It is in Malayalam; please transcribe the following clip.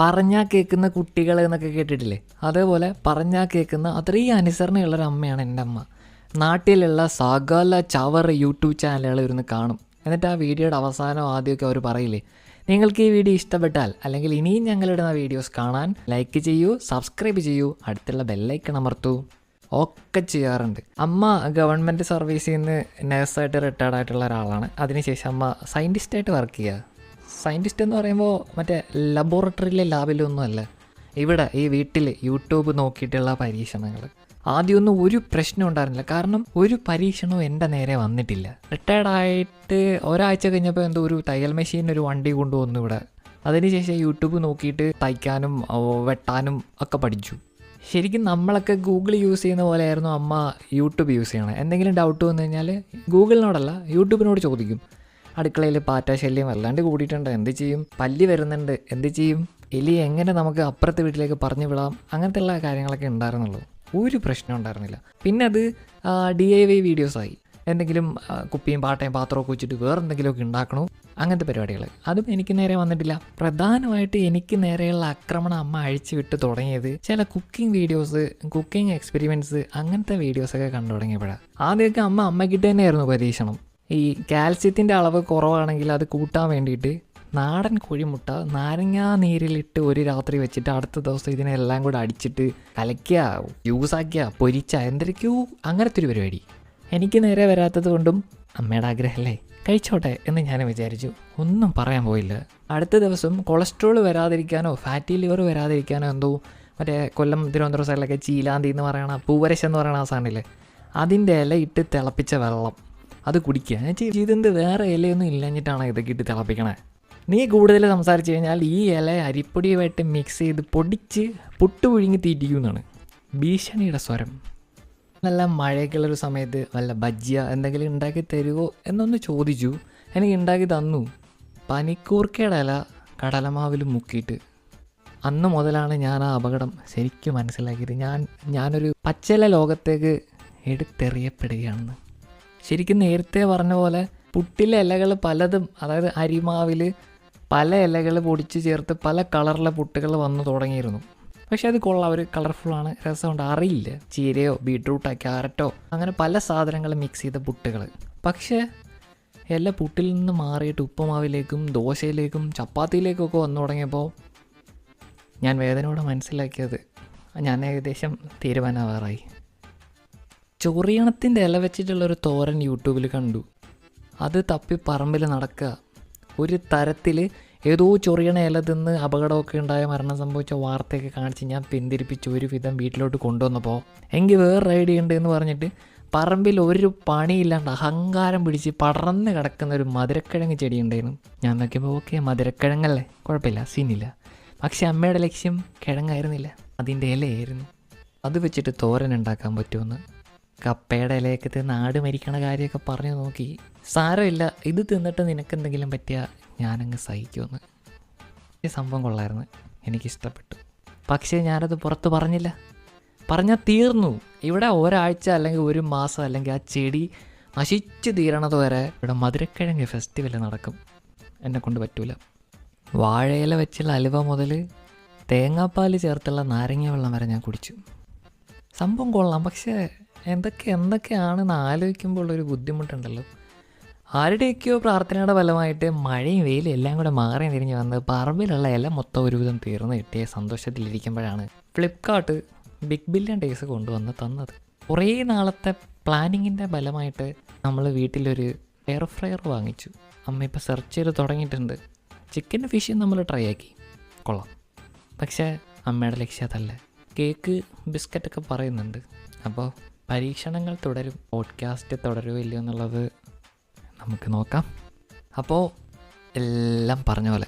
പറഞ്ഞാൽ കേൾക്കുന്ന കുട്ടികൾ എന്നൊക്കെ കേട്ടിട്ടില്ലേ? അതേപോലെ പറഞ്ഞാൽ കേൾക്കുന്ന അത്രയും അനുസരണയുള്ളൊരു അമ്മയാണ് എന്റെ അമ്മ. നാട്ടിലുള്ള സകല ചവർ യൂട്യൂബ് ചാനലുകൾ ഇരുന്ന് കാണും. എന്നിട്ട് ആ വീഡിയോയുടെ അവസാനം ആദ്യമൊക്കെ അവർ പറയില്ലേ നിങ്ങൾക്ക് ഈ വീഡിയോ ഇഷ്ടപ്പെട്ടാൽ അല്ലെങ്കിൽ ഇനിയും ഞങ്ങളിടുന്ന വീഡിയോസ് കാണാൻ ലൈക്ക് ചെയ്യൂ സബ്സ്ക്രൈബ് ചെയ്യൂ അടുത്തുള്ള ബെല്ലൈക്കൺ അമർത്തൂ. ഒക്കെ ചെയ്യാറുണ്ട്. അമ്മ ഗവൺമെന്റ് സർവീസിൽ നിന്ന് നേഴ്സായിട്ട് റിട്ടയർഡ് ആയിട്ടുള്ള ഒരാളാണ്. അതിനുശേഷം അമ്മ സയന്റിസ്റ്റായിട്ട് വർക്ക് ചെയ്യുക. സയന്റിസ്റ്റ് എന്ന് പറയുമ്പോൾ മറ്റേ ലബോറട്ടറിയിലെ ലാബിലൊന്നും അല്ല. ഇവിടെ ഈ വീട്ടിൽ യൂട്യൂബ് നോക്കിയിട്ടുള്ള പരീക്ഷണങ്ങൾ ആദ്യമൊന്നും ഒരു പ്രശ്നം ഉണ്ടായിരുന്നില്ല. കാരണം ഒരു പരീക്ഷണവും എന്റെ നേരെ വന്നിട്ടില്ല. റിട്ടയർഡ് ആയിട്ട് ഒരാഴ്ച കഴിഞ്ഞപ്പോൾ എന്തോ ഒരു തയ്യൽ മെഷീൻ ഒരു വണ്ടി കൊണ്ടുവന്നു ഇവിടെ. അതിനുശേഷം യൂട്യൂബ് നോക്കിയിട്ട് തയ്ക്കാനും വെട്ടാനും ഒക്കെ പഠിച്ചു. ശരിക്കും നമ്മളൊക്കെ ഗൂഗിൾ യൂസ് ചെയ്യുന്ന പോലെയായിരുന്നു അമ്മ യൂട്യൂബ് യൂസ് ചെയ്യണം. എന്തെങ്കിലും ഡൗട്ട് വന്നു കഴിഞ്ഞാൽ ഗൂഗിളിനോടല്ല യൂട്യൂബിനോട് ചോദിക്കും. അടുക്കളയിൽ പാറ്റ ശല്യം വല്ലാണ്ട് കൂടിയിട്ടുണ്ട്. എന്ത് ചെയ്യും? പല്ലി വരുന്നുണ്ട്. എന്ത് ചെയ്യും? എലി എങ്ങനെ നമുക്ക് അപ്പുറത്തെ വീട്ടിലേക്ക് പറഞ്ഞു വിടാം? അങ്ങനത്തെ ഉള്ള കാര്യങ്ങളൊക്കെ ഉണ്ടായിരുന്നുള്ളൂ. ഒരു പ്രശ്നം ഉണ്ടായിരുന്നില്ല. പിന്നെ അത് ഡി ഐ വൈ വീഡിയോസായി എന്തെങ്കിലും കുപ്പിയും പാട്ടയും പാത്രമൊക്കെ വെച്ചിട്ട് വേറെ എന്തെങ്കിലുമൊക്കെ ഉണ്ടാക്കണോ? അങ്ങനത്തെ പരിപാടികൾ അതും എനിക്ക് നേരെ വന്നിട്ടില്ല. പ്രധാനമായിട്ട് എനിക്ക് നേരെയുള്ള ആക്രമണം അമ്മ അഴിച്ചു വിട്ട് തുടങ്ങിയത് ചില കുക്കിംഗ് വീഡിയോസ് കുക്കിംഗ് എക്സ്പെരിമെന്റ്സ് അങ്ങനത്തെ വീഡിയോസൊക്കെ കണ്ടു തുടങ്ങിയപ്പോഴാണ് ആദ്യമൊക്കെ അമ്മ അമ്മയ്ക്കിട്ട് തന്നെയായിരുന്നു പരീക്ഷണം ഈ കാൽസ്യത്തിന്റെ അളവ് കുറവാണെങ്കിൽ അത് കൂട്ടാൻ വേണ്ടിയിട്ട് നാടൻ കോഴിമുട്ട നാരങ്ങാ നീരിലിട്ട് ഒരു രാത്രി വെച്ചിട്ട് അടുത്ത ദിവസം ഇതിനെല്ലാം കൂടെ അടിച്ചിട്ട് കലയ്ക്കുക ജ്യൂസാക്കുക പൊരിച്ച എന്തൊക്കെയോ അങ്ങനത്തെ ഒരു പരിപാടി. എനിക്ക് നേരെ വരാത്തത് കൊണ്ടും അമ്മയുടെ ആഗ്രഹമല്ലേ? കഴിച്ചോട്ടെ എന്ന് ഞാൻ വിചാരിച്ചു. ഒന്നും പറയാൻ പോയില്ല. അടുത്ത ദിവസം കൊളസ്ട്രോൾ വരാതിരിക്കാനോ ഫാറ്റി ലിവർ വരാതിരിക്കാനോ എന്തോ മറ്റേ കൊല്ലം തിരുവനന്തപുരം സൈഡിലൊക്കെ ചീലാന്തി എന്ന് പറയണ പൂവരശ എന്ന് പറയണ ആ സാധനമില്ലേ അതിന്റെ ഇല ഇട്ട് തിളപ്പിച്ച വെള്ളം. അത് കുടിക്കുക. ഇതെന്ത് വേറെ ഇലയൊന്നും ഇല്ലഞ്ഞിട്ടാണ് ഇതൊക്കെ ഇട്ട് തിളപ്പിക്കണേ? നീ കൂടുതൽ സംസാരിച്ച് കഴിഞ്ഞാൽ ഈ ഇല അരിപ്പൊടിയുമായിട്ട് മിക്സ് ചെയ്ത് പൊടിച്ച് പുട്ട് പുഴുങ്ങി തീറ്റിക്കുന്നതാണ് ഭീഷണിയുടെ സ്വരം. നല്ല മഴയൊക്കെയുള്ളൊരു സമയത്ത് വല്ല ബജ്ജിയ എന്തെങ്കിലും ഉണ്ടാക്കി തരുമോ എന്നൊന്ന് ചോദിച്ചു. എനിക്ക് ഉണ്ടാക്കി തന്നു. പനിക്കൂർക്കയുടെ ഇല കടലമാവിൽ മുക്കിയിട്ട്. അന്ന് മുതലാണ് ഞാൻ ആ അപകടം ശരിക്കും മനസ്സിലാക്കിയത്. ഞാൻ ഞാനൊരു പച്ചില ലോകത്തേക്ക് എടുത്തെറിയപ്പെടുകയാണെന്ന്. ശരിക്കും നേരത്തെ പറഞ്ഞ പോലെ പുട്ടിലെ ഇലകൾ പലതും അതായത് അരിമാവിൽ പല ഇലകൾ പൊടിച്ച് ചേർത്ത് പല കളറിലെ പുട്ടുകൾ വന്നു തുടങ്ങിയിരുന്നു. പക്ഷെ അത് കൊള്ളാം ഒരു കളർഫുള്ളാണ് രസമുണ്ട്. അറിയില്ല ചീരയോ ബീട്രൂട്ടോ ക്യാരറ്റോ അങ്ങനെ പല സാധനങ്ങൾ മിക്സ് ചെയ്ത പുട്ടുകൾ പക്ഷേ എല്ലാ പുട്ടിൽ നിന്ന് മാറിയിട്ട് ഉപ്പുമാവിലേക്കും ദോശയിലേക്കും ചപ്പാത്തിയിലേക്കൊക്കെ വന്നു തുടങ്ങിയപ്പോൾ ഞാൻ വേദനയോടെ മനസ്സിലാക്കിയത് ഞാൻ ഏകദേശം തീരുമാനമാവാറായി. ചൊറിയണത്തിന്റെ ഇല വെച്ചിട്ടുള്ളൊരു തോരൻ യൂട്യൂബിൽ കണ്ടു. അത് തപ്പി പറമ്പിൽ നടക്കുക ഒരു തരത്തിൽ ഏതോ ചൊറിയണ ഇല തിന്ന് അപകടമൊക്കെ ഉണ്ടായ മരണം സംഭവിച്ച വാർത്തയൊക്കെ കാണിച്ച് ഞാൻ പിന്തിരിപ്പിച്ച് ഒരു വിധം വീട്ടിലോട്ട് കൊണ്ടുവന്നപ്പോൾ എങ്കിൽ വേറെ ഐഡിയ ഉണ്ട് എന്ന് പറഞ്ഞിട്ട് പറമ്പിൽ ഒരു പണിയില്ലാണ്ട് അഹങ്കാരം പിടിച്ച് പടർന്ന് കിടക്കുന്ന ഒരു മധുരക്കിഴങ്ങ് ചെടി ഉണ്ടായിരുന്നു. ഞാൻ നോക്കിയപ്പോൾ ഓക്കെ മധുരക്കിഴങ്ങല്ലേ? കുഴപ്പമില്ല സീനില്ല. പക്ഷേ അമ്മയുടെ ലക്ഷ്യം കിഴങ്ങായിരുന്നില്ല അതിന്റെ ഇലയായിരുന്നു. അത് വെച്ചിട്ട് തോരൻ ഉണ്ടാക്കാൻ പറ്റുമെന്ന് കപ്പയുടെ ഇലയൊക്കെ തിന്ന് ആട് മരിക്കണ കാര്യമൊക്കെ പറഞ്ഞു നോക്കി. സാരമില്ല ഇത് തിന്നിട്ട് നിനക്ക് എന്തെങ്കിലും പറ്റിയാൽ ഞാനങ്ങ് സഹിക്കുമെന്ന്. ഈ സംഭവം കൊള്ളായിരുന്നു. എനിക്കിഷ്ടപ്പെട്ടു. പക്ഷേ ഞാനത് പുറത്ത് പറഞ്ഞില്ല. പറഞ്ഞാൽ തീർന്നു. ഇവിടെ ഒരാഴ്ച അല്ലെങ്കിൽ ഒരു മാസം അല്ലെങ്കിൽ ആ ചെടി നശിച്ച് തീരണത് വരെ ഇവിടെ മധുരക്കിഴങ്ങ് ഫെസ്റ്റിവൽ നടക്കും. എന്നെ കൊണ്ട് പറ്റൂല. വാഴയില വെച്ചുള്ള അലുവ മുതൽ തേങ്ങാപ്പാൽ ചേർത്തുള്ള നാരങ്ങ വെള്ളം വരെ ഞാൻ കുടിച്ചു. സംഭവം കൊള്ളാം. പക്ഷേ എന്തൊക്കെ എന്തൊക്കെയാണെന്ന് ആലോചിക്കുമ്പോൾ ഒരു ബുദ്ധിമുട്ടുണ്ടല്ലോ. ആരുടെയൊക്കെയോ പ്രാർത്ഥനയുടെ ഫലമായിട്ട് മഴയും വെയിലും എല്ലാം കൂടെ മാറി തിരിഞ്ഞ് വന്ന് പറമ്പിലുള്ള ഇല മൊത്തം ഒരുവിധം തീർന്ന് കിട്ടിയ സന്തോഷത്തിലിരിക്കുമ്പോഴാണ് ഫ്ലിപ്കാർട്ട് ബിഗ് ബില്യൺ ഡേയ്സ് കൊണ്ടുവന്ന് തന്നത്. കുറേ നാളത്തെ പ്ലാനിങ്ങിന്റെ ഫലമായിട്ട് നമ്മൾ വീട്ടിലൊരു എയർ ഫ്രയർ വാങ്ങിച്ചു. അമ്മ ഇപ്പോൾ സെർച്ച് ചെയ്ത് തുടങ്ങിയിട്ടുണ്ട്. ചിക്കൻ ഫിഷും നമ്മൾ ട്രൈ ആക്കി. കൊള്ളാം. പക്ഷേ അമ്മയുടെ ലക്ഷ്യം അതല്ല. കേക്ക് ബിസ്ക്കറ്റൊക്കെ പറയുന്നുണ്ട്. അപ്പോൾ പരീക്ഷണങ്ങൾ തുടരും പോഡ്കാസ്റ്റ് തുടരുമോ എന്നുള്ളത് നമുക്ക് നോക്കാം. അപ്പോൾ എല്ലാം പറഞ്ഞ പോലെ.